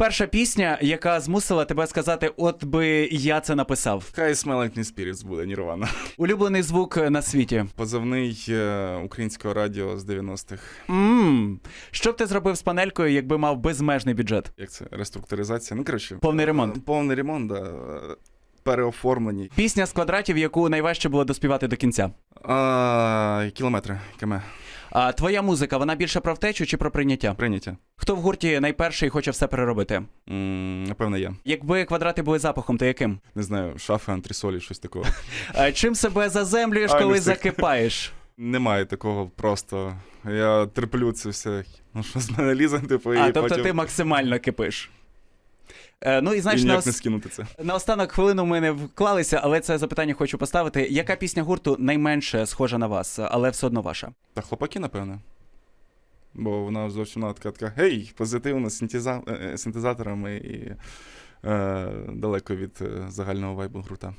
Перша пісня, яка змусила тебе сказати, от би я це написав. Хай Like Teen Spirits буде Нірвана. Улюблений звук на світі. Позивний е, українського радіо з 90-х. Мм. Що б ти зробив з панелькою, якби мав безмежний бюджет? Як це? Реструктуризація? Ну, коротше. Повний ремонт. е, Повний ремонт, да. Переоформлені. Пісня з квадратів, яку найважче було доспівати до кінця. А, кілометри. КМ. А твоя музика, вона більше про втечу чи про прийняття? Прийняття. Хто в гурті найперший хоче все переробити? М, Напевно, я. Якби квадрати були запахом, то яким? Не знаю, шафи, антресолі, щось такого. А чим себе заземлюєш, Ай, коли не встиг. закипаєш? Немає такого просто. Я терплю це все. Ну що з мене лізе, типу, і А, тобто потім ти максимально кипиш. Е, ну і знаєш, і на, ніяк не скинути це. на останок хвилину ми не вклалися, але це запитання хочу поставити. Яка пісня гурту найменше схожа на вас, але все одно ваша? Та хлопаки, напевне. Бо вона зовсім вона така, така гей, позитивна, синтеза... е, е, синтезаторами і е, далеко від е, загального вайбу гурта.